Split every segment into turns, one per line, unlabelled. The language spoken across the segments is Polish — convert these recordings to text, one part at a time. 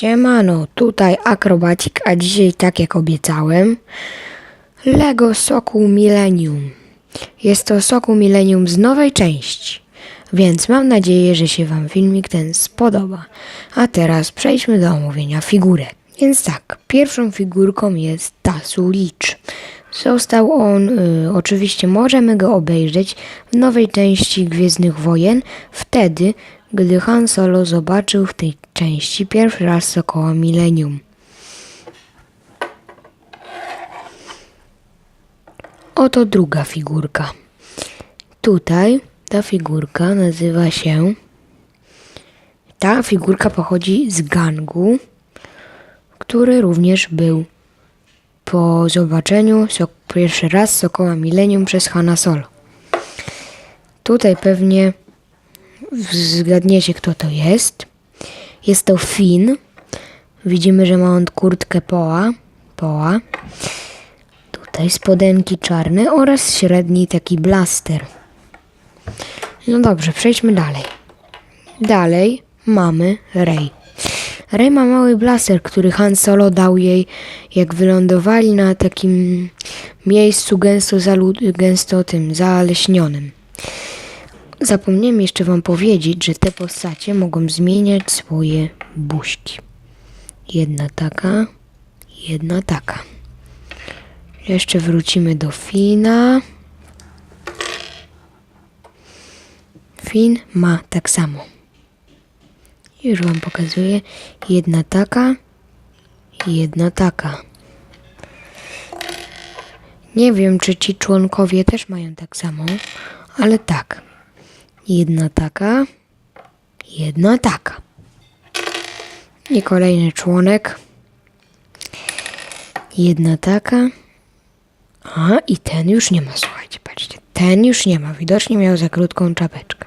Siemano, tutaj Akrobacik, a dzisiaj tak jak obiecałem, Lego Sokół Millennium. Jest to Sokół Millennium z nowej części, więc mam nadzieję, że się Wam filmik ten spodoba. A teraz przejdźmy do omówienia figurek. Więc tak, pierwszą figurką jest Tasu Licz. Został on, y, oczywiście możemy go obejrzeć w nowej części Gwiezdnych Wojen, wtedy, gdy Han Solo zobaczył w tej części pierwszy raz Sokoła Millennium. Oto druga figurka. Tutaj ta figurka nazywa się. Ta figurka pochodzi z gangu, który również był po zobaczeniu pierwszy raz Sokoła Millennium przez Hanna Solo. Tutaj pewnie zgadniecie, kto to jest. Jest to Finn. Widzimy, że ma on kurtkę poła. poła. Tutaj spodenki czarne oraz średni taki blaster. No dobrze, przejdźmy dalej. Dalej mamy Rey. Rey ma mały blaster, który Han Solo dał jej, jak wylądowali na takim miejscu gęsto, zalu- gęsto tym zaleśnionym. Zapomniałem jeszcze wam powiedzieć, że te postacie mogą zmieniać swoje buźki. Jedna taka, jedna taka. Jeszcze wrócimy do Fina. Fin ma tak samo. Już wam pokazuję. Jedna taka, jedna taka. Nie wiem, czy ci członkowie też mają tak samo, ale tak. Jedna taka, jedna taka. I kolejny członek. Jedna taka. A, i ten już nie ma, słuchajcie, patrzcie. Ten już nie ma. Widocznie miał za krótką czapeczkę.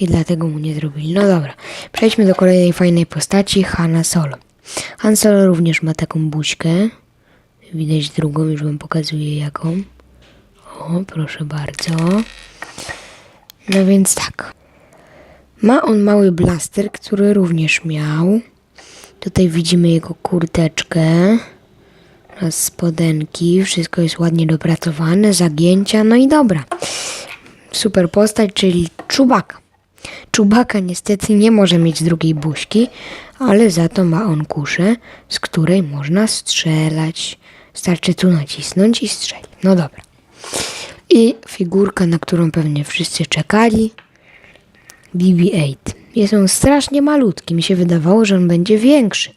I dlatego mu nie zrobili. No dobra, przejdźmy do kolejnej fajnej postaci, Hanna Solo. Han Solo również ma taką buźkę. Widać drugą, już wam pokazuję jaką. O, proszę bardzo. No więc tak. Ma on mały blaster, który również miał. Tutaj widzimy jego kurteczkę. Oraz spodenki. Wszystko jest ładnie dopracowane. Zagięcia. No i dobra. Super postać, czyli Czubaka. Czubaka niestety nie może mieć drugiej buźki, ale za to ma on kuszę, z której można strzelać. Starczy tu nacisnąć i strzelić. No dobra. I figurka, na którą pewnie wszyscy czekali. BB-8. Jest on strasznie malutki. Mi się wydawało, że on będzie większy.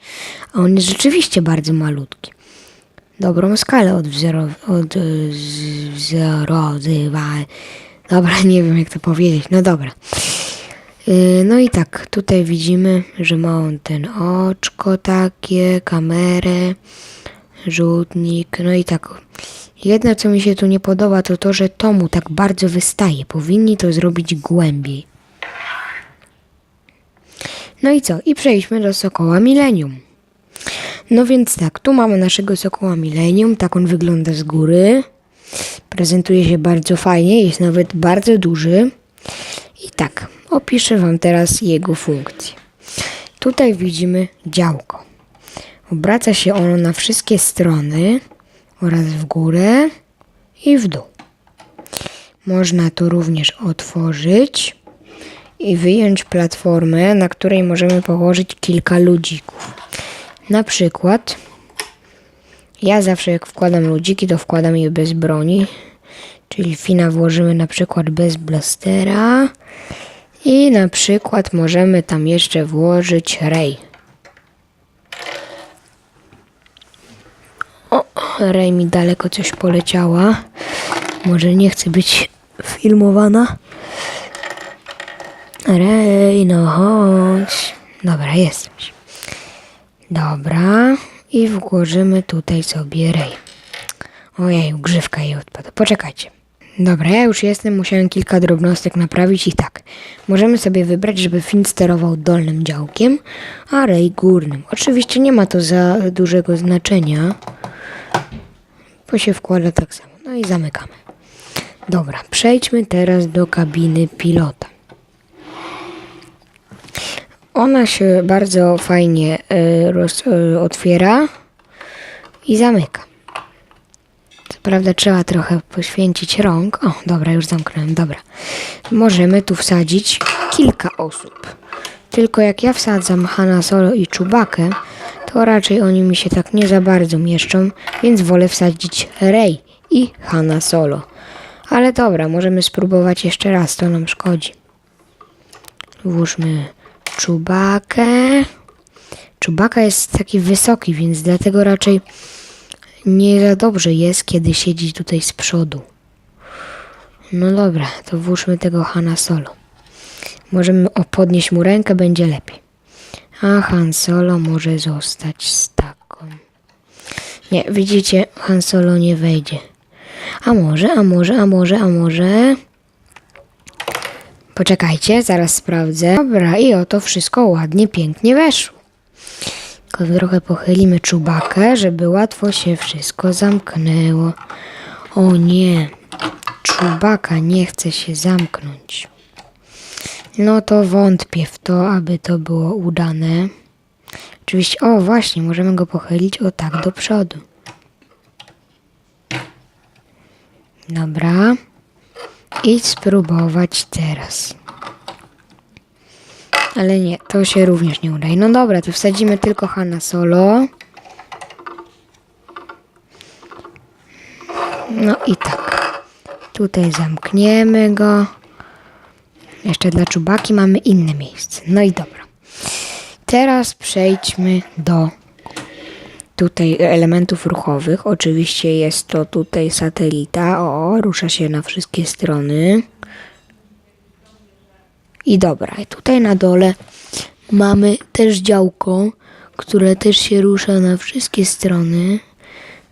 A on jest rzeczywiście bardzo malutki. Dobrą skalę. Od, z- wzorowywa- Dobra, nie wiem jak to powiedzieć. No dobra. Yy, No i tak, tutaj widzimy, że ma on ten oczko takie, kamerę, rzutnik, no i tak. Jedno, co mi się tu nie podoba, to to, że to mu tak bardzo wystaje. Powinni to zrobić głębiej. No i co? I przejdźmy do Sokoła Millennium. No więc tak, tu mamy naszego Sokoła Millennium, tak on wygląda z góry. Prezentuje się bardzo fajnie, jest nawet bardzo duży. I tak, opiszę Wam teraz jego funkcję. Tutaj widzimy działko. Obraca się ono na wszystkie strony oraz w górę i w dół. Można to również otworzyć i wyjąć platformę, na której możemy położyć kilka ludzików. Na przykład ja zawsze jak wkładam ludziki, to wkładam je bez broni. Czyli Fina włożymy na przykład bez blastera. I na przykład możemy tam jeszcze włożyć Ray. O, Ray mi daleko coś poleciała. Może nie chce być filmowana. Ray, no chodź. Dobra, jesteś. Dobra. I włożymy tutaj sobie Ray. Ojej, grzywka jej odpada. Poczekajcie. Dobra, ja już jestem, musiałem kilka drobnostek naprawić i tak. Możemy sobie wybrać, żeby Finn sterował dolnym działkiem, a Rey górnym. Oczywiście nie ma to za dużego znaczenia, bo się wkłada tak samo. No i zamykamy. Dobra, przejdźmy teraz do kabiny pilota. ona się bardzo fajnie y, roz, y, otwiera i zamyka. Co prawda trzeba trochę poświęcić rąk. O, dobra, już zamknąłem, dobra. Możemy tu wsadzić kilka osób. Tylko jak ja wsadzam Hanna Solo i Czubakę, to raczej oni mi się tak nie za bardzo mieszczą, więc wolę wsadzić Rey i Hanna Solo. Ale dobra, możemy spróbować jeszcze raz, to nam szkodzi. Włóżmy Czubakę. Czubaka jest taki wysoki, więc dlatego raczej nie za dobrze jest, kiedy siedzi tutaj z przodu. No dobra, to włóżmy tego Hanna Solo. Możemy podnieść mu rękę, będzie lepiej. A Han Solo może zostać z taką. Nie, widzicie, Han Solo nie wejdzie. A może, a może, a może, a może. Poczekajcie, zaraz sprawdzę. Dobra, i oto wszystko ładnie, pięknie weszło. Tylko trochę pochylimy czubakę, żeby łatwo się wszystko zamknęło. O nie, czubaka nie chce się zamknąć. No to wątpię w to, aby to było udane. Oczywiście, o właśnie, możemy go pochylić o tak do przodu. Dobra. I spróbować teraz. Ale nie, to się również nie udaje. No dobra, to wsadzimy tylko Hanna Solo. No i tak. Tutaj zamkniemy go. Jeszcze dla czubaki mamy inne miejsce. No i dobra. Teraz przejdźmy do tutaj elementów ruchowych. Oczywiście jest to tutaj satelita. O, rusza się na wszystkie strony. I dobra, tutaj na dole mamy też działko, które też się rusza na wszystkie strony.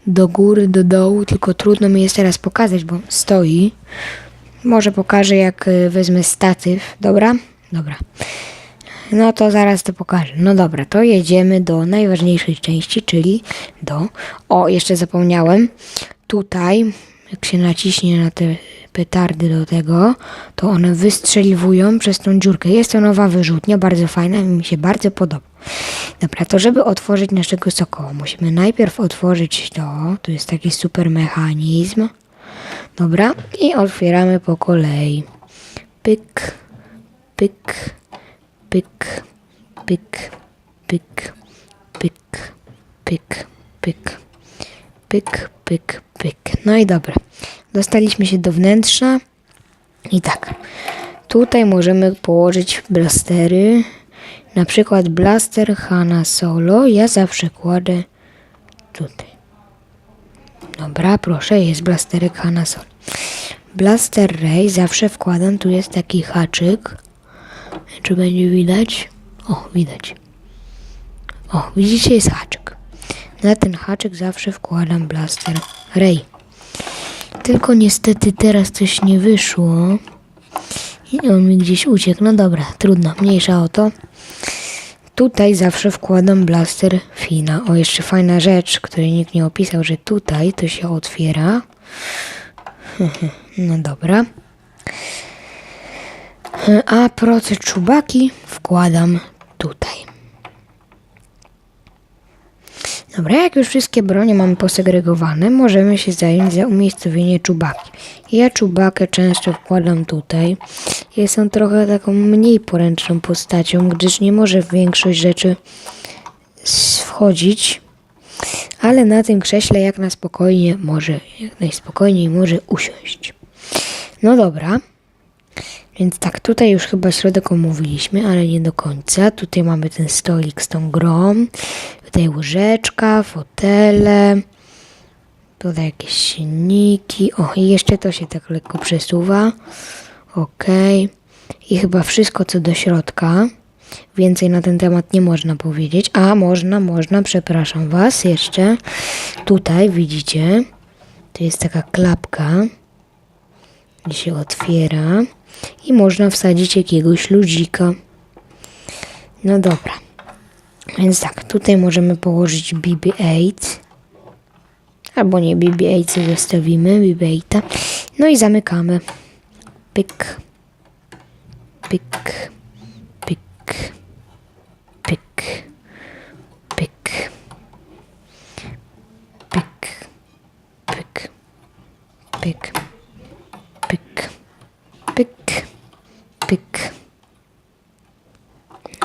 Do góry, do dołu, tylko trudno mi jest teraz pokazać, bo stoi. Może pokażę, jak y, wezmę statyw. Dobra? Dobra. No to zaraz to pokażę. No dobra, to jedziemy do najważniejszej części, czyli do. O, jeszcze zapomniałem. Tutaj, jak się naciśnie na te petardy do tego, to one wystrzeliwują przez tą dziurkę. Jest to nowa wyrzutnia, bardzo fajna mi się bardzo podoba. Dobra, to żeby otworzyć naszego sokoła, musimy najpierw otworzyć to. Tu jest taki super mechanizm. Dobra, i otwieramy po kolei. Pyk, pyk, pyk, pyk, pyk, pyk, pyk, pyk, pyk, pyk, pyk. No i dobra. Dostaliśmy się do wnętrza. I tak. Tutaj możemy położyć blastery. Na przykład blaster Hanna Solo. Ja zawsze kładę tutaj. Dobra, proszę, jest blasterek Hanna Solo. Blaster Ray zawsze wkładam. Tu jest taki haczyk. Czy będzie widać? O, widać. O, widzicie, jest haczyk. Na ten haczyk zawsze wkładam blaster Ray. Tylko niestety teraz coś nie wyszło. I on mi gdzieś uciekł. No dobra, trudno, mniejsza o to. Tutaj zawsze wkładam blaster Fina. O, jeszcze fajna rzecz, której nikt nie opisał, że tutaj to się otwiera. No dobra. A proces czubaki wkładam tutaj. Dobra, jak już wszystkie bronie mamy posegregowane, możemy się zająć za umiejscowienie czubaki. Ja czubakę często wkładam tutaj. Jest on trochę taką mniej poręczną postacią, gdyż nie może w większość rzeczy wchodzić, ale na tym krześle jak na spokojnie może, jak najspokojniej może usiąść. No dobra. Więc tak, tutaj już chyba środek omówiliśmy, ale nie do końca. Tutaj mamy ten stolik z tą grą. Tutaj łyżeczka, fotele. Tutaj jakieś silniki. O, i jeszcze to się tak lekko przesuwa. Ok. I chyba wszystko co do środka. Więcej na ten temat nie można powiedzieć. A, można, można, przepraszam Was jeszcze. Tutaj widzicie, to jest taka klapka gdzie się otwiera i można wsadzić jakiegoś ludzika. No dobra. Więc tak, tutaj możemy położyć BB-8. Albo nie, BB-8 zostawimy, BB-8. No i zamykamy pyk, pyk, pyk, pyk, pyk, pyk, pyk, pyk, pyk, pyk, pyk.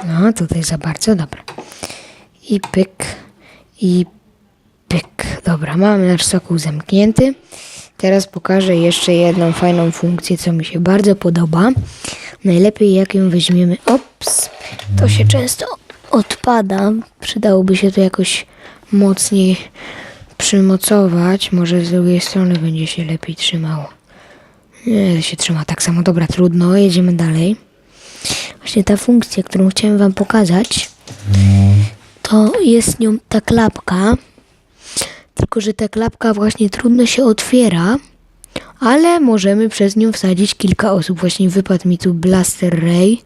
No, tutaj za bardzo, dobra. I pyk, i pyk. Dobra, mamy nasz sokół zamknięty. Teraz pokażę jeszcze jedną fajną funkcję, co mi się bardzo podoba. Najlepiej jak ją weźmiemy. Ops, to się często odpada. Przydałoby się to jakoś mocniej przymocować. Może z drugiej strony będzie się lepiej trzymało. Nie, się trzyma tak samo. Dobra, trudno. Jedziemy dalej. Właśnie ta funkcja, którą chciałem wam pokazać, to jest nią ta klapka. Tylko, że ta klapka właśnie trudno się otwiera, ale możemy przez nią wsadzić kilka osób. Właśnie wypadł mi tu Blaster Ray.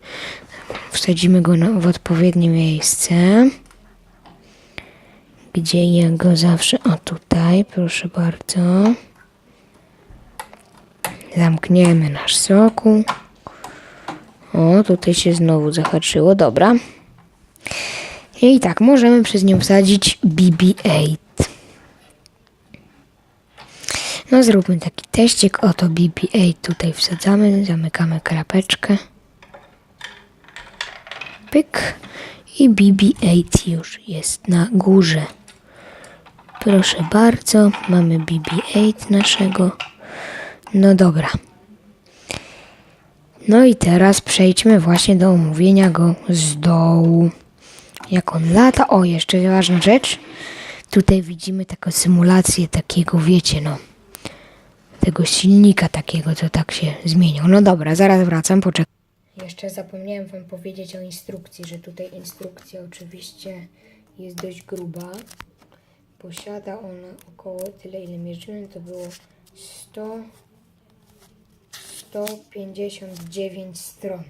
Wsadzimy go na, w odpowiednie miejsce. Gdzie ja go zawsze... O, tutaj, proszę bardzo. Zamkniemy nasz soku. O, tutaj się znowu zahaczyło, dobra. I tak, możemy przez nią wsadzić BB-8. No zróbmy taki teścik, oto BB-8 tutaj wsadzamy, zamykamy krapeczkę. Pyk. I BB-8 już jest na górze. Proszę bardzo, mamy BB-8 naszego. No dobra. No i teraz przejdźmy właśnie do omówienia go z dołu. Jak on lata. O, jeszcze ważna rzecz. Tutaj widzimy taką symulację takiego, wiecie, no. Tego silnika takiego, co tak się zmieniał. No dobra, zaraz wracam, poczekaj. Jeszcze zapomniałem wam powiedzieć o instrukcji, że tutaj instrukcja oczywiście jest dość gruba. Posiada ona około tyle, ile mierzyłem, to było 100, 159 stron.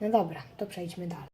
No dobra, to przejdźmy dalej.